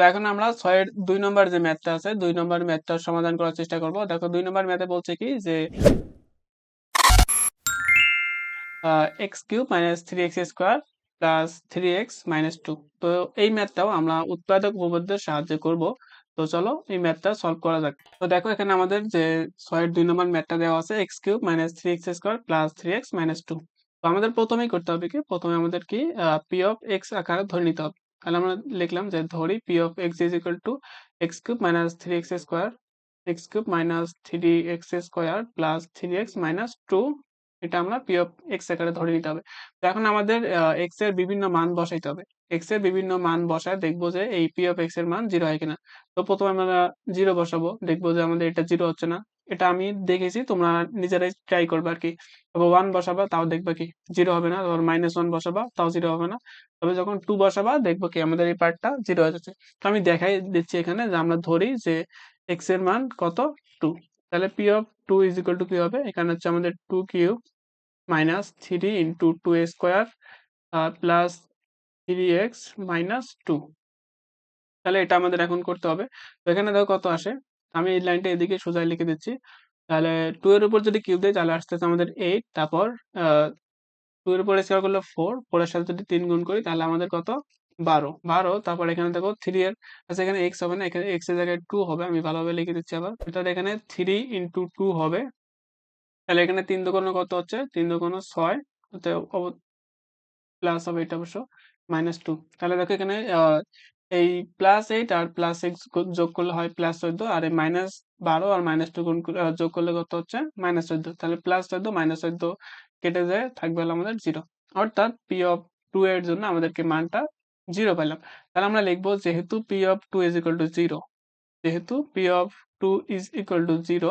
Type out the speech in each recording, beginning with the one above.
তো এখন আমরা ছয়ের দুই নম্বর যে ম্যাথটা আছে, দুই নম্বর ম্যাথটার সমাধান করার চেষ্টা করব। দেখো দুই নম্বর ম্যাথে বলছে কি যে x cube minus three x square plus three x minus two তো এই ম্যাথটাও আমরা উৎপাদক উপপাদ্যের সাহায্যে করব। তো চলো এই ম্যাথটা সলভ করা যাক। তো দেখো এখানে আমাদের যে ছয়ের দুই নম্বর ম্যাথটা দেওয়া আছে x cube minus three x square plus three x minus two তো আমাদের প্রথমেই করতে হবে কি, প্রথমে আমাদের কি পি অফ এক্স আকারে ধরে নিতে হবে। তাহলে আমরা লিখলাম যে ধরি P of x is equal to x cube minus three x square x cube minus three x square plus three x minus two এটা আমরা পি অফ এক্স আকারে ধরে নিতে হবে। তো এখন আমাদের এক্সের বিভিন্ন মান বসাইতে হবে। এক্সের বিভিন্ন মান বসায় দেখব যে এই পি অফ এক্সের মান জিরো হয় কিনা। তো প্রথমে আমরা জিরো বসাবো। দেখব যে আমাদের এটা জিরো হচ্ছে না। এটা আমি দেখেছি, তোমরা নিজেরাই ট্রাই করবে আর কি তবে ওয়ান বসাবা, তাও দেখবা কি জিরো হবে না। তারপর মাইনাস ওয়ান বসাবা, তাও জিরো হবে না। তবে যখন টু বসাবা, দেখব কি, আমাদের এই পার্টটা জিরো হয়ে যাচ্ছে। তো আমি দেখাই দিচ্ছি এখানে যে আমরা ধরি যে এক্সের মান কত? টু তাহলে P of two is equal to কি হবে? এখানে হচ্ছে আমাদের two cube minus three into two square plus three x minus two তাহলে এটা আমাদের এখন করতে হবে। তো এখানে দেখো কত আসে? আমি এই লাইনটা এদিকে সোজাই লিখে দিচ্ছি। তাহলে টু এর উপর যদি কিউব দেয় তাহলে আসতেছে আমাদের এইট তারপর টু এর উপর স্কোয়ার করলে ফোর ফোরের সাথে যদি তিন গুণ করি, তাহলে আমাদের কত? বারো। বারো, তারপর এখানে দেখো থ্রি এর আচ্ছা এখানে এক্স হবে না, এখানে এক্সের জায়গায় টু হবে, আমি ভালোভাবে লিখে দিচ্ছি আবার। এটা এখানে থ্রি ইন্টু টু হবে। তাহলে এখানে তিন দোকানো কত হচ্ছে? তিন দোকানো ছয় প্লাস হবে এটা অবশ্য মাইনাস টু তাহলে দেখো এখানে এই প্লাস এইট আর প্লাস সিক্স যোগ করলে হয় প্লাস চোদ্দ, আর এই মাইনাস বারো আর মাইনাস টু গুণ যোগ করলে কত হচ্ছে? মাইনাস চোদ্দ। তাহলে প্লাস চোদ্দ মাইনাস চোদ্দ কেটে যায়, থাকবে হলো আমাদের জিরো অর্থাৎ পি অফ টু এর জন্য আমাদেরকে মানটা জিরো পেলাম। তাহলে আমরা লিখব যেহেতু P of two is equal to zero যেহেতু P of two is equal to zero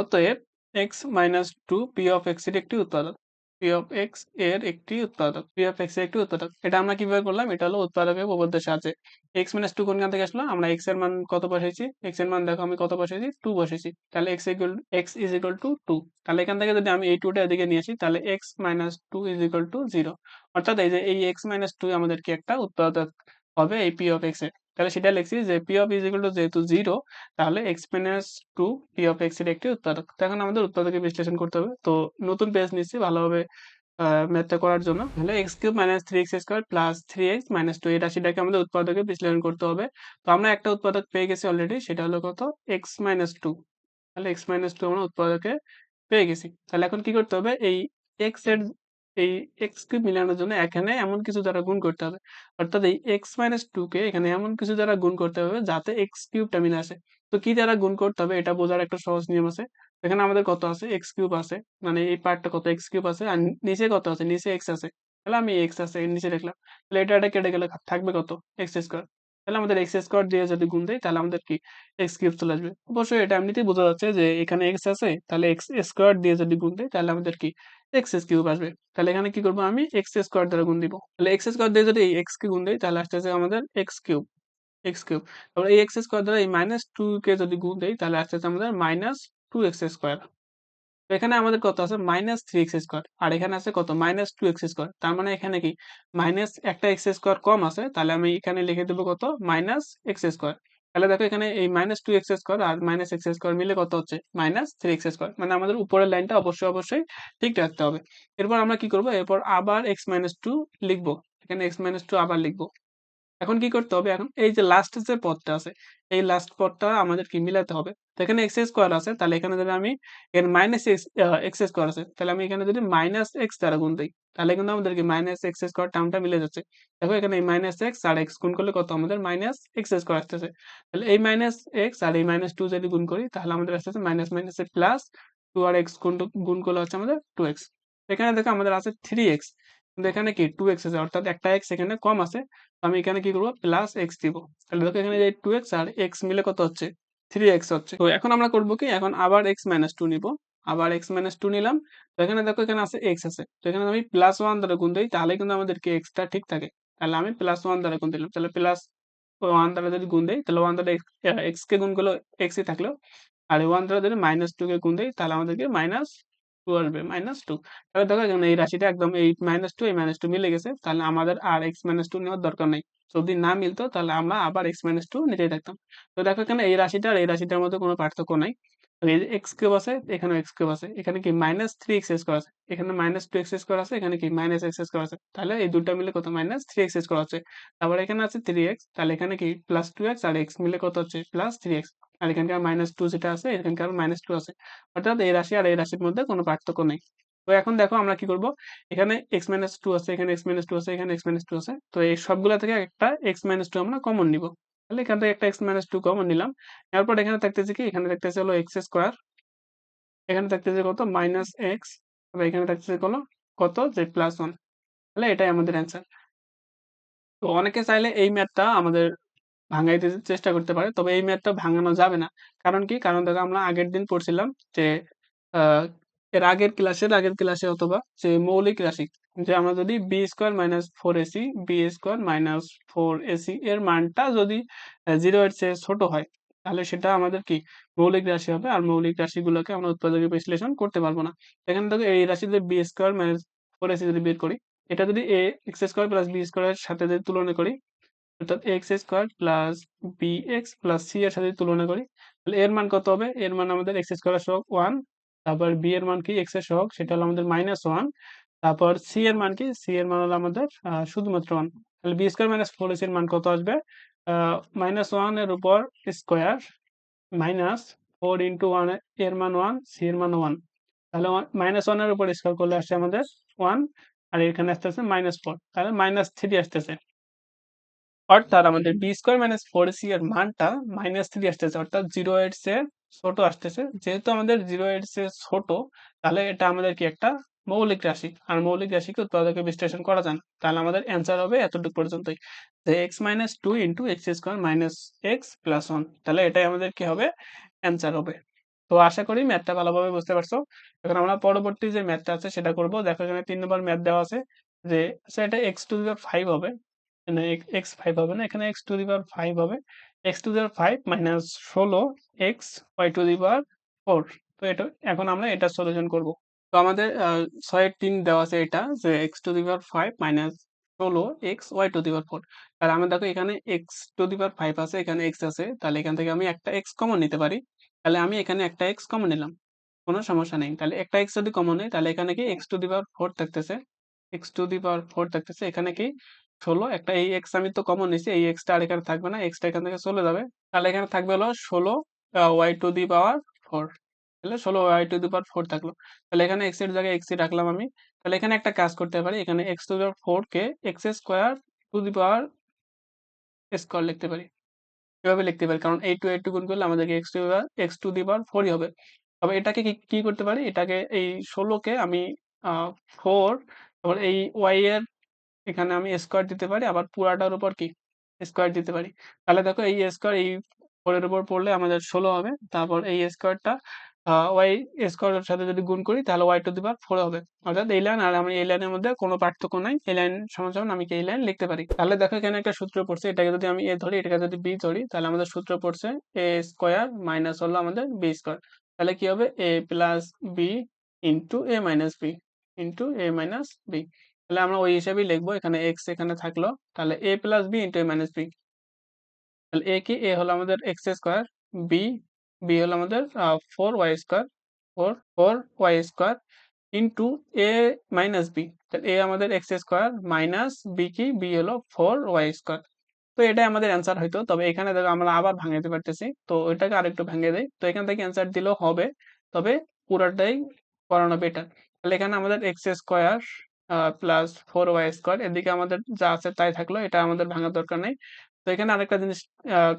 অতএব x minus two P of এক্সের একটি উৎপাদক। পি অফ এক্সের একটি উৎপাদক পি এর একটি উৎপাদক। এটা আমরা কীভাবে করলাম? এটা হলো উৎপাদকের উপপাদ্যের সাহায্যে। এক্স মাইনাস টু কোন থেকে আসলো? আমরা এক্সের মান কত বসেছি এক্সের মান দেখো আমি কত বসেছি টু বসেছি তাহলে x equal x is equal to two তাহলে এখান থেকে যদি আমি এই টুটা এদিকে নিয়ে আসি, তাহলে x minus two is equal to zero অর্থাৎ এই যে এই এক্স মাইনাস টু আমাদেরকে একটা উৎপাদক হবে? এই পি অফ এক্সের। তাহলে সেটা লিখছি যে p of is equal to যেহেতু জিরো তাহলে x minus two p of এক্সের একটি উৎপাদক এখন আমাদের উৎপাদকের বিশ্লেষণ করতে হবে। তো নতুন পেজ নিচ্ছি ভালোভাবে ম্যাথটা করার জন্য। তাহলে x cube minus three x square plus three x minus two এই রাশিটাকে আমাদের উৎপাদকে বিশ্লেষণ করতে হবে। তো আমরা একটা উৎপাদক পেয়ে গেছি অলরেডি সেটা হলো কত? এক্স মাইনাস টু তাহলে এক্স মাইনাস টু আমরা উৎপাদকে পেয়ে গেছি। তাহলে এখন কি করতে হবে? এই এক্সের এই এক্স কিউব মিলানোর জন্য এখানে এমন কিছু দ্বারা গুণ করতে হবে। অর্থাৎ এই এক্স মাইনাস টু কে এখানে এমন কিছু দ্বারা গুণ করতে হবে যাতে এক্স কিউবটা মিলে আসে। তো কি দ্বারা গুণ করতে হবে এটা বোঝার একটা সহজ নিয়ম আছে। এখানে আমাদের কত আছে? এক্স কিউব আছে। মানে এই পার্টটা কত? এক্স কিউব আছে। আর নিচে কত আছে? নিচে এক্স আছে। তাহলে আমি এক্স আছে নিচে লিখলাম তাহলে এটা এটা কেটে গেলে। থাকবে কত? এক্স স্কোয়ার তাহলে আমাদের এক্স স্কোয়ার দিয়ে যদি গুণ দেয় তাহলে আমাদের কি? এক্স কিউব চলে আসবে। অবশ্যই এটা এমনিতেই বোঝা যাচ্ছে যে এখানে এক্স আছে, তাহলে এক্স স্কোয়ার দিয়ে যদি গুণ দেয় তাহলে আমাদের কি? এক্স কিউব আসবে। তাহলে এখানে কি করব আমি? এক্স স্কোয়ার দ্বারা গুণ দিব। তাহলে এক্স স্কোয়ার দিয়ে যদি এই এক্স কে গুণ দেয় তাহলে আসতেছে আমাদের এক্স কিউব এক্স কিউব। তারপর এই এক্স স্কোয়ার দ্বারা এই মাইনাস টু কে যদি গুণ দেয় তাহলে আসতেছে আমাদের মাইনাস টু এক্স স্কোয়ার এখানে আমাদের কত আছে? মাইনাস থ্রি এক্স স্কোয়ার আর এখানে আছে কত? মাইনাস টু এক্স স্কোয়ার তার মানে এখানে কি? মাইনাস একটা এক্স স্কোয়ার কম আছে, তাহলে আমি এখানে লিখে দেবো কত? মাইনাস এক্স স্কোয়ার তাহলে দেখো এখানে এই মাইনাস টু এক্স স্কোয়ার আর মাইনাস এক্স স্কোয়ার মিলে কত হচ্ছে? মাইনাস থ্রি এক্স স্কোয়ার মানে আমাদের উপরের লাইনটা অবশ্যই অবশ্যই ঠিক রাখতে হবে। এরপর আমরা কি করব? এরপর আবার এক্স মাইনাস টু লিখব। এখানে এক্স মাইনাস টু আবার লিখব। এখন কি করতে হবে এখন? এই যে লাস্ট যে পদটা আছে, এই লাস্ট পদটা আমাদের কি মিলাতে হবে। তো এখানে এক্স স্কোয়ার আছে, তাহলে এখানে যদি আমি এখানে মাইনাস এক্স স্কোয়ার আছে, তাহলে আমি এখানে যদি মাইনাস এক্স দ্বারা গুণ দিই, তাহলে কিন্তু আমাদেরকে মাইনাস এক্স স্কোয়ার টার্মটা মিলে যাচ্ছে। দেখো এখানে এই মাইনাস এক্স আর এক্স গুণ করলে কত? আমাদের মাইনাস এক্স স্কোয়ার আসতেছে। তাহলে এই মাইনাস এক্স আর এই মাইনাস টু যদি গুণ করি, তাহলে আমাদের আসতেছে মাইনাস মাইনাস প্লাস টু আর এক্স গুণ গুণ করলে হচ্ছে আমাদের টু এক্স এখানে দেখো আমাদের আছে থ্রি এক্স কিন্তু এখানে কি? টু এক্স আছে, অর্থাৎ একটা এক্স এখানে কম আছে আমি এখানে কি করব? প্লাস এক্স দিব। তাহলে দেখো এখানে টু এক্স আর এক্স মিলে কত হচ্ছে? থ্রি এক্স হচ্ছে। তো এখন আমরা করব কি? এখন আবার এক্স মাইনাস টু নিবো। আবার এক্স মাইনাস টু নিলাম। তো এখানে দেখো এখানে আছে এক্স আছে। তো এখানে আমি প্লাস ওয়ান দ্বারা গুণ দিই, তাহলে কিন্তু আমাদেরকে এক্সটা ঠিক থাকে? তাহলে আমি প্লাস ওয়ান দ্বারা গুণ দিলাম। তাহলে প্লাস ওয়ান দ্বারা যদি গুণ দেয় তাহলে ওয়ান দ্বারা এক্স কে গুণ করল এক্সই থাকল আর ওয়ান দ্বারা যদি মাইনাস টু কে গুণ দেয় তাহলে আমাদেরকে মাইনাস টু আসবে মাইনাস টু তাহলে দেখো এখানে এই রাশিটা একদম এই মাইনাস টু এই মাইনাস টু মিলে গেছে। তাহলে আমাদের আর এক্স মাইনাস টু নেওয়ার দরকার নেই। যদি না মিলতো, তাহলে আমরা আবার এক্স মাইনাস টু নিতেই থাকতাম। তো দেখো এখানে এই রাশিটা আর এই রাশিটার মধ্যে কোনো পার্থক্য নাই। এক্স আছে এখানে এক্স আছে, এখানে কি মাইনাস থ্রি এক্স আছে, এখানে মাইনাস টু এক্স আছে, এখানে কি মাইনাস আছে, তাহলে এই দুটো মিলে কত মাইনাস থ্রি থ্রি এক্স তাহলে এখানে কি প্লাস টু এক্স আর এক্স মিলে কত হচ্ছে প্লাস থ্রি এক্স আর এখানকার মাইনাস টু যেটা আছে এখানকার মাইনাস টু আছে, অর্থাৎ এই রাশি আর এই রাশির মধ্যে কোনো পার্থক্য নেই, তো এখন দেখো আমরা কি করব, এখানে এক্স মাইনাস টু আছে, এখানে এক্স মাইনাস টু আছে, এখানে এক্স মাইনাস টু আছে, তো এই সবগুলো থেকে একটা এক্স মাইনাস টু আমরা কমন নিব তাহলে এখান থেকে একটা এক্স মাইনাস টু কমন নিলাম। এরপর এখানে থাকতেছে কি? এখানে থাকতেছে হলো এক্স স্কোয়ার এখানে থাকতেছে কত? মাইনাস এক্স তবে এখানে থাকতেছে কত কত? যে প্লাস ওয়ান তাহলে এটাই আমাদের অ্যান্সার তো অনেকে চাইলে এই ম্যাথটা আমাদের ভাঙাইতে চেষ্টা করতে পারে, তবে এই ম্যাথটা ভাঙানো যাবে না। কারণ কি? কারণ দেখো আমরা আগের দিন পড়ছিলাম যে এর আগের ক্লাসের আগের ক্লাসে অথবা যে মৌলিক রাশি যে আমরা যদি b square minus four ac b square minus four ac এর মানটা যদি জিরো এর চেয়ে ছোট হয়, তাহলে সেটা আমাদের কি? মৌলিক রাশি হবে। আর মৌলিক রাশিগুলোকে আমরা উৎপাদকে বিশ্লেষণ করতে পারব না। এখানে দেখো এই রাশি যদি b square minus four ac যদি বের করি, এটা যদি a x square plus b স্কোয়ারের সাথে যদি তুলনা করি, অর্থাৎ x square plus b x plus c এর সাথে তুলনা করি, তাহলে এর মান কত হবে? এর মান আমাদের এক্স স্কোয়ার সহগ ওয়ান তারপর বি এর মান কি? এক্সের সহগ, সেটা হলো আমাদের মাইনাস ওয়ান তারপর সি এর মান কি? সি এর মান হলো আমাদের শুধুমাত্র ওয়ান তাহলে বি স্কোয়ার মাইনাস ফোর এর মান কত আসবে? মাইনাস ওয়ানের উপর স্কোয়ার মাইনাস ফোর ইন্টু ওয়ানের মান ওয়ান সি এর মান ওয়ান তাহলে মাইনাস ওয়ানের উপর স্কোয়ার করলে আসছে আমাদের ওয়ান আর এখানে আসতেছে মাইনাস ফোর তাহলে মাইনাস থ্রি আসতেছে। অর্থাৎ আমাদের b square minus four c এর মানটা মাইনাস থ্রি আসতেছে, অর্থাৎ জিরো এর চেয়ে ছোট আসতেছে। যেহেতু আমাদের জিরো এর চেয়ে ছোট, তাহলে এটা আমাদের কি একটা মৌলিক রাশি। আর মৌলিক রাশিকে উৎপাদকে বিশ্লেষণ করা যান তাহলে আমাদের অ্যান্সার হবে এতটুকু পর্যন্তই। যে x minus two into x square minus x plus one তাহলে এটাই আমাদের কি হবে? অ্যান্সার হবে। তো আশা করি ম্যাথটা ভালোভাবে বুঝতে পারছ। এখন আমরা পরবর্তী যে ম্যাথটা আছে সেটা করব। দেখো এখানে তিন নম্বর ম্যাথ দেওয়া আছে। যে এটা এক্স টু দি ফাইভ হবে। এখানে এক্স ফাইভ হবে না। এখানে x to the power five হবে। X to the power five minus ষোলো x y to the power four তো এটা, এখন আমরা এটা সলিউশন করব। তো আমাদের ছয়ের তিন দেওয়া আছে এটা, যে x to the power five minus ষোলো x y to the power four তাহলে আমরা দেখো এখানে x to the power five আছে, এখানে এক্স আছে, তাহলে এখান থেকে আমি একটা এক্স কমন নিতে পারি। তাহলে আমি এখানে একটা এক্স কমন নিলাম, কোনো সমস্যা নেই। তাহলে একটা এক্স যদি কমন নেই, তাহলে এখানে কি x to the power four থাকতেছে? X to the power four থাকতেছে, এখানে কি ষোলো? একটা এই এক্স আমি তো কমন নিছি, এই এক্সটা আর এখানে থাকবে না এক্সটা এখান থেকে চলে যাবে। তাহলে এখানে থাকবে হলো ষোলো y to the power four তাহলে ষোলো y to the power four থাকল। তাহলে এখানে এক্সের জায়গায় এক্স রাখলাম আমি। তাহলে এখানে একটা কাজ করতে পারি। এখানে x to the power four K x square to the power square লিখতে পারি। এভাবে লিখতে পারি, কারণ এই টু এই টু গুণ করলে আমাদেরকে x two x to the power ফোরই হবে। তবে এটাকে কি কি করতে পারি? এটাকে এই ষোলোকে আমি ফোর তারপর এই ওয়াই এর এখানে আমি স্কোয়ার দিতে পারি। আবার পুরাটার উপর কি? স্কোয়ার দিতে পারি। তাহলে দেখো এই স্কোয়ার এই ফোরের উপর পড়লে আমাদের ষোলো হবে। তারপর এই স্কোয়ারটা ওয়াই স্কোয়ারের সাথে যদি গুণ করি, তাহলে y to the power four হবে। অর্থাৎ এই লাইন আর আমি এই লাইনের মধ্যে কোনো পার্থক্য নাই। এই লাইন সমান আমি কি এই লাইন লিখতে পারি। তাহলে দেখো এখানে একটা সূত্র পড়ছে। এটাকে যদি আমি এ ধরি, এটাকে যদি বি ধরি, তাহলে আমাদের সূত্র পড়ছে এ স্কোয়ার মাইনাস হলো আমাদের বি স্কোয়ার তাহলে কি হবে? A plus b into a minus b into a minus b তাহলে আমরা ওই হিসাবেই লিখব, এখানে এক্স এখানে থাকল। তাহলে a plus b into a minus b তাহলে এ কি? এ হলো আমাদের এক্স স্কোয়ার বি বি হলো আমাদের four y square four four y square into a minus b তাহলে এ আমাদের এক্স স্কোয়ার মাইনাস বি কি? বি হলো ফোর ওয়াই স্কোয়ার তো এটাই আমাদের অ্যান্সার হয়তো। তবে এখানে দেখো আমরা আবার ভাঙাতে পারতেছি। তো ওইটাকে আরেকটু ভেঙে দেয় তো এখান থেকে অ্যান্সার দিলেও হবে। তবে পুরাটাই করানো বেটার তাহলে এখানে আমাদের x square plus four y square এদিকে আমাদের যা আছে তাই থাকল। এটা আমাদের ভাঙার দরকার নেই। তো এখানে আরেকটা জিনিস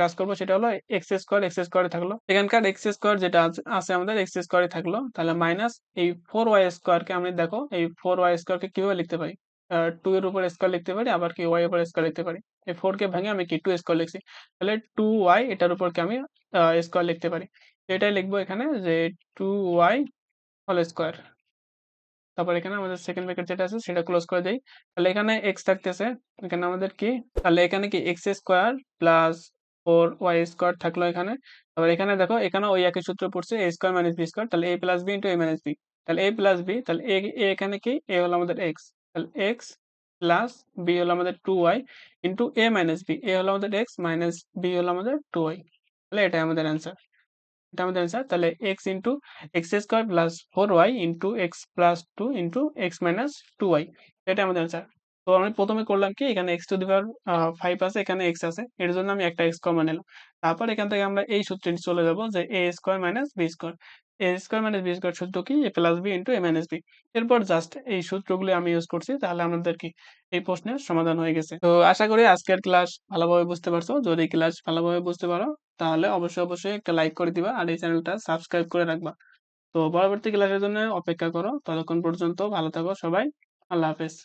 কাজ করব সেটা হলো এক্স স্কোয়ার এক্স স্কোয়ারে থাকল। এখানকার এক্স স্কোয়ার যেটা আছে আছে আমাদের এক্স স্কোয়ারে থাকল। তাহলে মাইনাস এই ফোর ওয়াই স্কোয়ারকে আমি দেখো, এই ফোর ওয়াই স্কোয়ারকে কীভাবে লিখতে পারি? টু এর উপর স্কোয়ার লিখতে পারি, আবার কি ওয়াই উপর স্কোয়ার লিখতে পারি? এই ফোর কে ভেঙে আমি কি টু স্কোয়ার লিখছি? তাহলে টু ওয়াই এটার উপর কি আমি স্কোয়ার লিখতে পারি। এটাই লিখব এখানে যে টু ওয়াই হোল স্কোয়ার তারপর এখানে আমাদের সেকেন্ড ব্র্যাকেট যেটা আছে, সেটা ক্লোজ করে দেই। তাহলে এখানে এক্স থাকতেছে, এখানে আমাদের কি? তাহলে এখানে কি? X square plus four y square থাকল এখানে। তারপর এখানে দেখো এখানে ওই একই সূত্র পড়ছে a square minus b square তাহলে a plus b into a minus b তাহলে এ প্লাস b, তাহলে এ এখানে কি? এ হলো আমাদের এক্স তাহলে x প্লাস বি হলো আমাদের 2y into a minus b a হলো আমাদের x মাইনাস বি হলো আমাদের টু ওয়াই তাহলে এটাই আমাদের অ্যান্সার এটা আমাদের অ্যান্সার তাহলে x into x square plus four y into x plus two into x minus two y এটা আমাদের অ্যান্সার তো আমি প্রথমে করলাম কি, এখানে x to the power five আছে, এখানে এক্স আছে, এর জন্য আমি একটা এক্স কমন নিলাম। তারপর এখান থেকে আমরা এই সূত্রটি চলে যাব যে a square minus b square a square minus b square সূত্র কি a plus b into a minus b এরপর জাস্ট এই সূত্রগুলি আমি ইউজ করছি, তাহলে আমাদের কি এই প্রশ্নের সমাধান হয়ে গেছে। তো আশা করি আজকের ক্লাস ভালোভাবে বুঝতে পারছ। যদি ক্লাস ভালোভাবে বুঝতে পারো, তাহলে অবশ্যই অবশ্যই একটা লাইক করে দিবা আর এই চ্যানেলটা সাবস্ক্রাইব করে রাখবা। তো পরবর্তী ক্লাসের জন্য অপেক্ষা করো। ততক্ষণ পর্যন্ত ভালো থাকো সবাই। আল্লাহ হাফেজ।